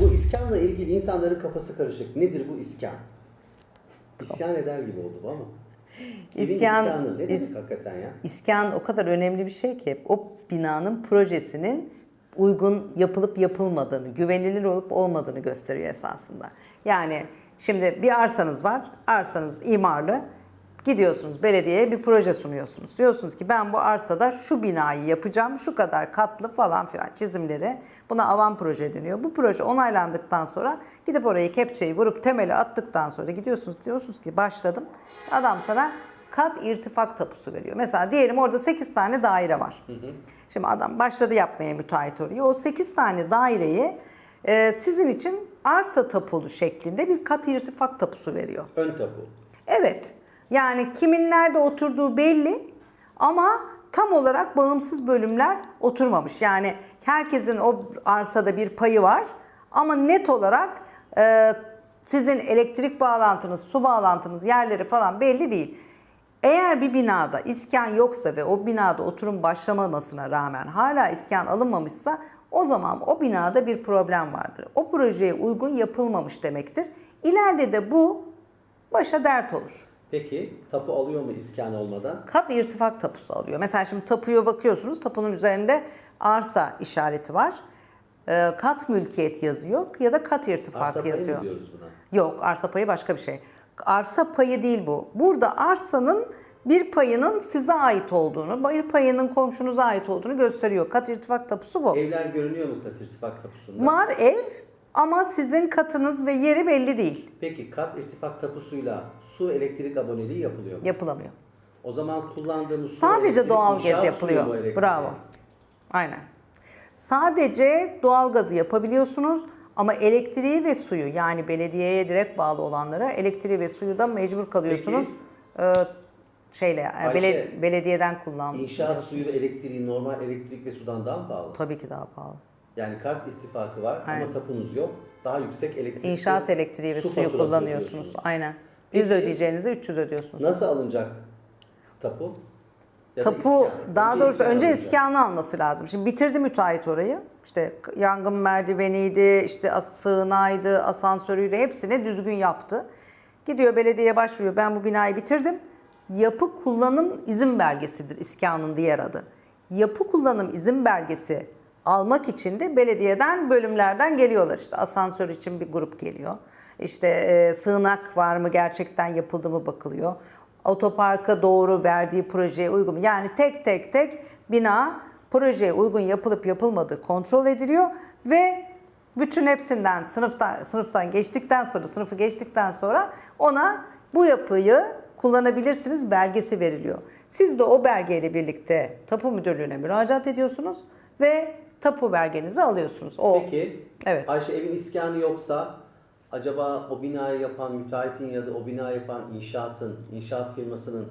Bu iskanla ilgili insanların kafası karışık. Nedir bu iskan? İsyan eder gibi oldu bu ama. İsyan- iskanı ne demek is- hakikaten ya? İskan o kadar önemli bir şey ki o binanın projesinin uygun yapılıp yapılmadığını, güvenilir olup olmadığını gösteriyor esasında. Yani şimdi bir arsanız var, arsanız imarlı. Gidiyorsunuz belediyeye bir proje sunuyorsunuz. Diyorsunuz ki ben bu arsada şu binayı yapacağım, şu kadar katlı falan filan çizimleri. Buna avan proje deniyor. Bu proje onaylandıktan sonra gidip orayı kepçeyi vurup temeli attıktan sonra gidiyorsunuz diyorsunuz ki başladım. Adam sana kat irtifak tapusu veriyor. Mesela diyelim orada 8 tane daire var. Şimdi adam başladı yapmaya müteahhit orayı. O 8 tane daireyi e, sizin için arsa tapulu şeklinde bir kat irtifak tapusu veriyor. Ön tapu. Evet. Yani kimin nerede oturduğu belli ama tam olarak bağımsız bölümler oturmamış. Yani herkesin o arsada bir payı var ama net olarak e, sizin elektrik bağlantınız, su bağlantınız, yerleri falan belli değil. Eğer bir binada iskan yoksa ve o binada oturum başlamamasına rağmen hala iskan alınmamışsa o zaman o binada bir problem vardır. O projeye uygun yapılmamış demektir. İleride de bu başa dert olur. Peki tapu alıyor mu iskan olmadan? Kat irtifak tapusu alıyor. Mesela şimdi tapuya bakıyorsunuz. Tapunun üzerinde arsa işareti var. Ee, kat mülkiyet yazıyor ya da kat irtifak Arsa payı yazıyor. mı diyoruz buna? Yok arsa payı başka bir şey. Arsa payı değil bu. Burada arsanın bir payının size ait olduğunu, bir payının komşunuza ait olduğunu gösteriyor. Kat irtifak tapusu bu. Evler görünüyor mu kat irtifak tapusunda? Var ev ama sizin katınız ve yeri belli değil. Peki kat irtifak tapusuyla su elektrik aboneliği yapılıyor mu? Yapılamıyor. O zaman kullandığımız su Sadece elektrik doğalgaz inşaat yapılıyor. suyu mu elektriğe? Bravo. Aynen. Sadece doğalgazı yapabiliyorsunuz ama elektriği ve suyu yani belediyeye direkt bağlı olanlara elektriği ve suyu da mecbur kalıyorsunuz. Ee, şeyle yani Ayşe, bele- belediyeden kullan. İnşaat suyu ve elektriği normal elektrik ve sudan daha mı pahalı? Tabii ki daha pahalı. Yani kart ittifakı var Aynen. ama tapunuz yok. Daha yüksek elektrik İnşaat elektriği ve su suyu kullanıyorsunuz. Aynen. Peki- 100 ödeyeceğinize 300 ödüyorsunuz. Nasıl alınacak tapu? Ya da Tapu iskan. daha doğrusu iskan önce alınacak. iskanı alması lazım. Şimdi bitirdi müteahhit orayı. İşte yangın merdiveniydi, işte sığınaydı, asansörüydü hepsini düzgün yaptı. Gidiyor belediyeye başvuruyor. Ben bu binayı bitirdim. Yapı kullanım izin belgesidir iskanın diğer adı. Yapı kullanım izin belgesi almak için de belediyeden bölümlerden geliyorlar. İşte asansör için bir grup geliyor. İşte e, sığınak var mı gerçekten yapıldı mı bakılıyor. Otoparka doğru verdiği projeye uygun? Yani tek tek tek bina projeye uygun yapılıp yapılmadığı kontrol ediliyor ve bütün hepsinden sınıftan sınıftan geçtikten sonra sınıfı geçtikten sonra ona bu yapıyı kullanabilirsiniz belgesi veriliyor. Siz de o belgeyle birlikte tapu müdürlüğüne müracaat ediyorsunuz ve tapu belgenizi alıyorsunuz. O Peki Evet. Ayşe evin iskanı yoksa acaba o binayı yapan müteahhitin ya da o binayı yapan inşaatın, inşaat firmasının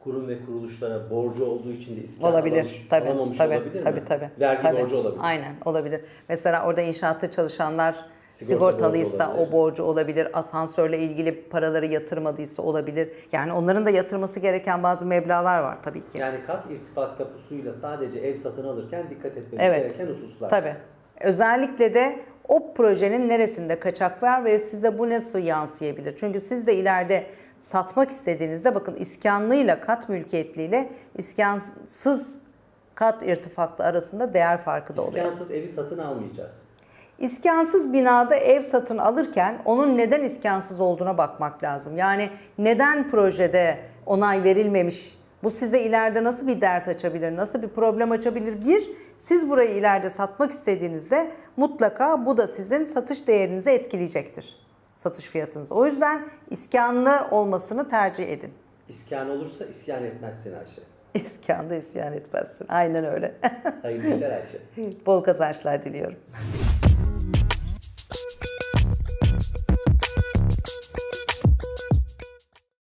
kurum ve kuruluşlara borcu olduğu için de iskan olabilir. alamamış, tabii, alamamış tabii, olabilir tabii, mi? tabii. Vergi Tabii. borcu olabilir. Aynen olabilir. Mesela orada inşaatta çalışanlar sigortalıysa o borcu olabilir. Asansörle ilgili paraları yatırmadıysa olabilir. Yani onların da yatırması gereken bazı meblağlar var tabii ki. Yani kat irtifak tapusuyla sadece ev satın alırken dikkat etmemiz Evet. gereken hususlar. Tabii. Özellikle de o projenin neresinde kaçak var ve size bu nasıl yansıyabilir? Çünkü siz de ileride satmak istediğinizde bakın iskanlıyla kat mülkiyetliyle iskansız kat irtifaklı arasında değer farkı da oluyor. İskansız evi satın almayacağız. İskansız binada ev satın alırken onun neden iskansız olduğuna bakmak lazım. Yani neden projede onay verilmemiş? Bu size ileride nasıl bir dert açabilir, nasıl bir problem açabilir? Bir, siz burayı ileride satmak istediğinizde mutlaka bu da sizin satış değerinizi etkileyecektir. Satış fiyatınız. O yüzden iskanlı olmasını tercih edin. İskan olursa isyan etmezsin Ayşe. İskanda isyan etmezsin. Aynen öyle. Hayırlı işler Ayşe. Bol kazançlar diliyorum.